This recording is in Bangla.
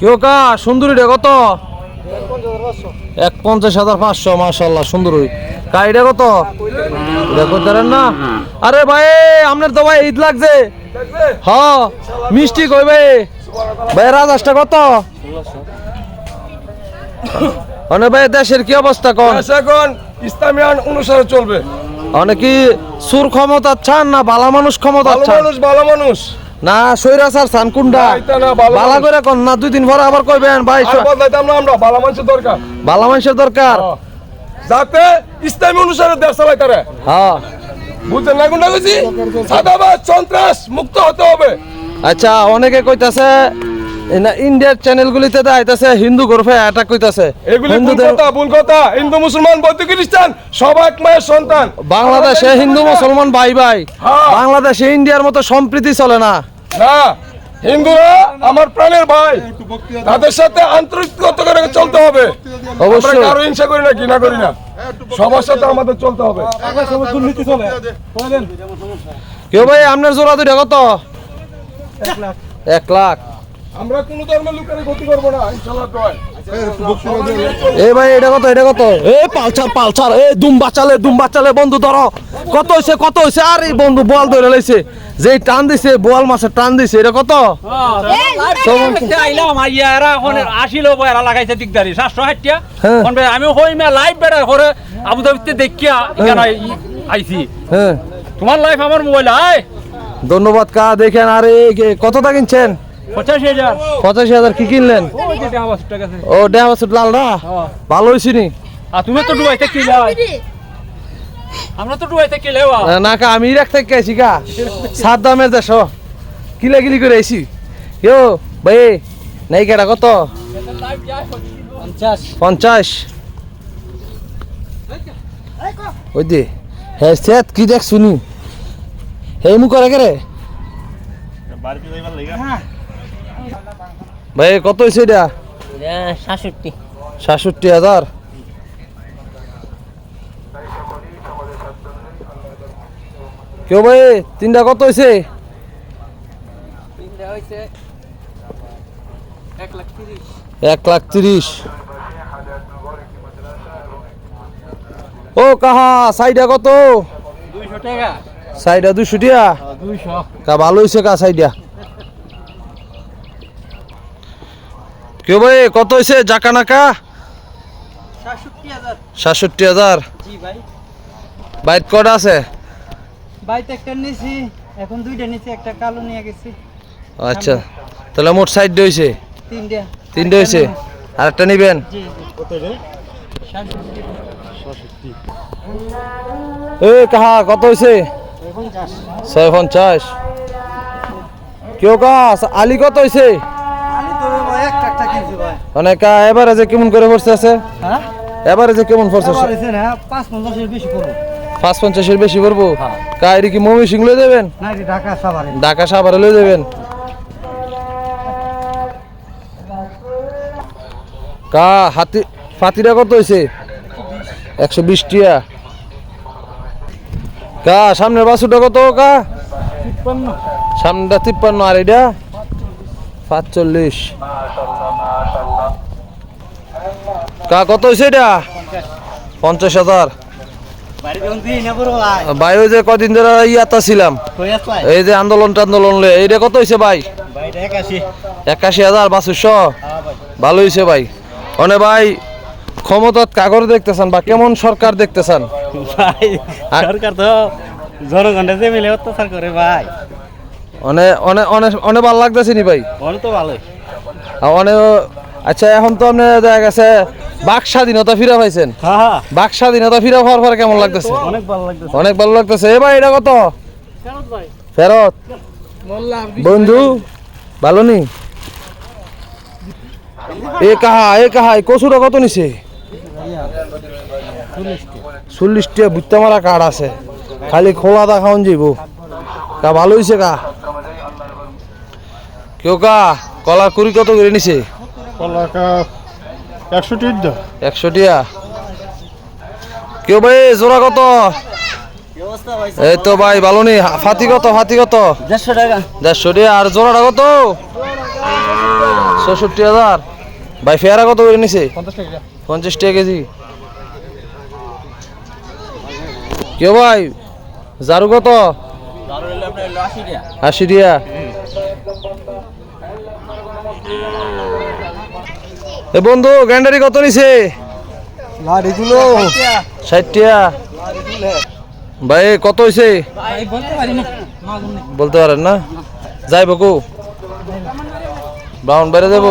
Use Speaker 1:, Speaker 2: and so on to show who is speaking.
Speaker 1: কেউ কা সুন্দরীটা কত? এক পঞ্চাশ হাজার পাঁচশো মাসাল্লাহ সুন্দরী। কা এটা কত? পারেন না? আরে ভাই আপনার তো ভাই ঈদ লাগছে। হ মিষ্টি কই ভাই? ভাই রাজাসটা কত? অনেক ভাই দেশের কি অবস্থা কন?
Speaker 2: এখন ইসলামী আইন অনুসারে চলবে।
Speaker 1: অনেক কি সুর ক্ষমতা চান না বালা মানুষ ক্ষমতা
Speaker 2: ভালো
Speaker 1: চান?
Speaker 2: মানুষ ভালো মানুষ।
Speaker 1: না
Speaker 2: এটা না, ভালো
Speaker 1: বালা করে কন না দুই দিন পরে আবার কইবেন ভাই
Speaker 2: বদলাইতাম না আমরা ভালো মানুষের দরকার।
Speaker 1: বালা মানুষের দরকার।
Speaker 2: যাতে ইসলামী অনুসারে দেশ চালাই তারা।
Speaker 1: হ্যাঁ
Speaker 2: বুঝছেন না কইছি সাদাবাদ সন্ত্রাস মুক্ত হতে হবে।
Speaker 1: আচ্ছা অনেকে কইতাছে না ইন্ডিয়ার চ্যানেলগুলিতে দেখাইতাছে হিন্দু গ্রুপে অ্যাটাক কইতাছে।
Speaker 2: এগুলি ভুল
Speaker 1: হিন্দুদের
Speaker 2: কথা ভুল কথা। হিন্দু মুসলমান বৌদ্ধ খ্রিস্টান সব এক মায়ের সন্তান।
Speaker 1: বাংলাদেশে হিন্দু মুসলমান ভাই ভাই।
Speaker 2: হ্যাঁ।
Speaker 1: বাংলাদেশে ইন্ডিয়ার মতো সম্প্রীতি চলে না।
Speaker 2: না হিন্দুরা আমার প্রাণের ভাই। তাদের সাথে আন্তরিকতা করে চলতে হবে।
Speaker 1: অবশ্যই।
Speaker 2: কারও হিংসা করি না কি না করি না। সবার সাথে আমাদের চলতে হবে।
Speaker 1: কেউ ভাই আপনার জোড়া দুইটা কত? এক লাখ।
Speaker 2: আমরা কোনো ধর্মের লোকের ক্ষতি করব না ইনশাল্লাহ।
Speaker 1: এ ভাই এটা কত এটা কত এ পালচার পালচার এ দুম বাচালে দুম বাচালে বন্ধু ধরো কত হইছে কত হইছে আর এই বন্ধু বল ধরে লাইছে যে টান দিছে বোয়াল মাছের টান দিছে এটা কত
Speaker 3: আইলাম আইয়া এরা এখন আসিল লাগাইছে দিকদারি সাতশো ষাটটা
Speaker 1: হ্যাঁ।
Speaker 3: আমি হই মে লাইভ বেড়া করে আবু ধাবিতে দেখিয়া এখানে আইছি
Speaker 1: হ্যাঁ
Speaker 3: তোমার লাইফ আমার মোবাইল আয়
Speaker 1: ধন্যবাদ কা দেখেন আরে কে- কতটা কিনছেন
Speaker 3: পঁচাশি হাজার।
Speaker 1: পঁচাশি হাজার কি কিনলেন? ও ড্যাম আছে লালটা
Speaker 3: হ্যাঁ।
Speaker 1: ভালো হয়েছি নি?
Speaker 3: আর তুমি তো ডুবাইতে কিলে আমরা তো ডুবাইতে কিলে
Speaker 1: না, না কা আমি রাখ থেকে আইছি কা। সাত দামের দেশ কিলা কিলি করে আইছি। ইয়ো ভাই নাই কেটা কত? পঞ্চাশ। ওই দে হ্যাঁ সেত কি দেখ শুনি হে মু করে কে রে? ভাই কত হয়েছে এটা?
Speaker 4: সাতষট্টি।
Speaker 1: সাতষট্টি হাজার? কেউ ভাই তিনটা কত হয়েছে এক লাখ তিরিশ। ও কাহা সাইডা কত?
Speaker 3: দুইশো টাকা।
Speaker 1: সাইডা দুশো টিয়া
Speaker 3: দুইশো।
Speaker 1: কা ভালো হয়েছে কা সাইডা? কেউ ভাই কত হয়েছে জাকা নাকা?
Speaker 4: সাতষট্টি হাজার।
Speaker 1: বাইক কটা আছে?
Speaker 4: বাইতে একটা নিয়েছি এখন দুইটা নিয়েছি একটা কালো নিয়ে গেছি।
Speaker 1: আচ্ছা তাহলে মোট সাইড হয়েছে
Speaker 4: তিনটা।
Speaker 1: তিনটে হয়েছে আর একটা নিবেন? এ কাহা কত হয়েছে ছয় পঞ্চাশ কেউ কা আলি কত হয়েছে
Speaker 4: কিনছি ভাই
Speaker 1: অনেক এভারেজে কেমন করে আছে?
Speaker 4: হ্যাঁ?
Speaker 1: এভারেজে কেমন পড়ছে
Speaker 4: আবার হয়েছে না পাঁচ পঞ্চাশের বেশি
Speaker 1: পড়ব। কা এটি কি মমি সিং লয়ে দেবেন
Speaker 4: ঢাকা সাভারে।
Speaker 1: ঢাকা সাভারে লয়ে দেবেন কা হাতি ফাতিরা কত হয়েছে একশো বিশ টিয়া। কা সামনের বাসুটা কত কা? সামনেটা তিপ্পান্ন আর এটা? পাঁচচল্লিশ। কা কত হয়েছে এটা? পঞ্চাশ হাজার।
Speaker 4: ভাই
Speaker 1: ওই যে কদিন ধরে ইয়াতা ছিলাম এই যে আন্দোলন টান্দোলন এইটা কত হয়েছে ভাই?
Speaker 4: একাশি।
Speaker 1: হাজার বাসুরশো?
Speaker 4: হ্যাঁ
Speaker 1: ভালো হয়েছে ভাই। অনে ভাই ক্ষমতাত কাগর দেখতেছেন বা কেমন সরকার দেখতেছেন?
Speaker 4: ভাই সরকার তো জনগণটা যে মিলে অত্যাচার করে ভাই।
Speaker 1: অনে অনে অনে অনে ভালো লাগতেছে নি ভাই?
Speaker 4: অনেক তো
Speaker 1: আর অনে আচ্ছা এখন তো আপনি দেখা গেছে বাক স্বাধীনতা ফিরা পাইছেন। বাক স্বাধীনতা ফিরা হওয়ার পর কেমন লাগতেছে?
Speaker 4: অনেক ভালো লাগতেছে।
Speaker 1: অনেক ভালো লাগতেছে। এ ভাই এটা কত? ফেরত বন্ধু ভালো নি? এ কাহা এ কাহা কচুটা কত নিছে? চল্লিশ টিয়া বুত্তা মারা কার্ড আছে। খালি খোলা দা খাওয়ান যাইব। কা ভালো হয়েছে কা? কেউ কা কলা কুড়ি কত করে নিছে?
Speaker 2: টিট দাও
Speaker 1: একশো টিয়া কেউ ভাই জোড়া কত? এই তো ভাই ভালো নি। ফাতি কত ফাতি কত?
Speaker 4: দেড়শো টাকা।
Speaker 1: দেড়শো টিয়া আর জোড়াটা কত? চৌষট্টি হাজার। ভাই ফেয়ারা কত করে নিছে?
Speaker 3: পঞ্চাশ টাকা।
Speaker 1: কেজি। কেউ ভাই জারু কত? আশি টাকা এ বন্ধু গ্যান্ডারি কত নিছে?
Speaker 2: লাড়িগুলো
Speaker 1: ভাই কত হয়েছে
Speaker 4: বলতে
Speaker 1: পারেন না? যাই বকু ব্রাউন বাইরে যাব